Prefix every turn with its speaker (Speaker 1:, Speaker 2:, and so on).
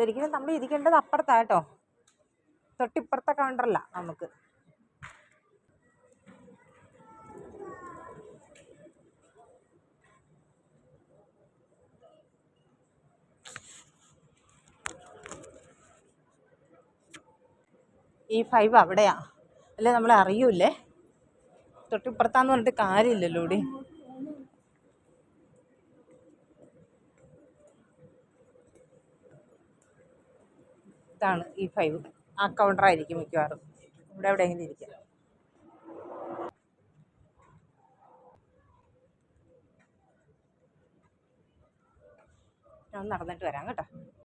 Speaker 1: ശരിക്കും നമ്മൾ ഇരിക്കേണ്ടത് അപ്പുറത്താണ് കേട്ടോ. തൊട്ടിപ്പുറത്തെ കൗണ്ടറല്ല നമുക്ക്. ഈ ഫൈവ് അവിടെയാ. അല്ലേ നമ്മളെ അറിയൂലേ തൊട്ടിപ്പുറത്താന്ന് പറഞ്ഞിട്ട് കാര്യമില്ലല്ലോ ഇവിടെ ഇതാണ് ഈ ഫൈവ് ആ കൗണ്ടറായിരിക്കും മിക്കവാറും. ഇവിടെ എവിടെയെങ്കിലും ഇരിക്കാം. ഞാൻ നടന്നിട്ട് വരാം കേട്ടോ.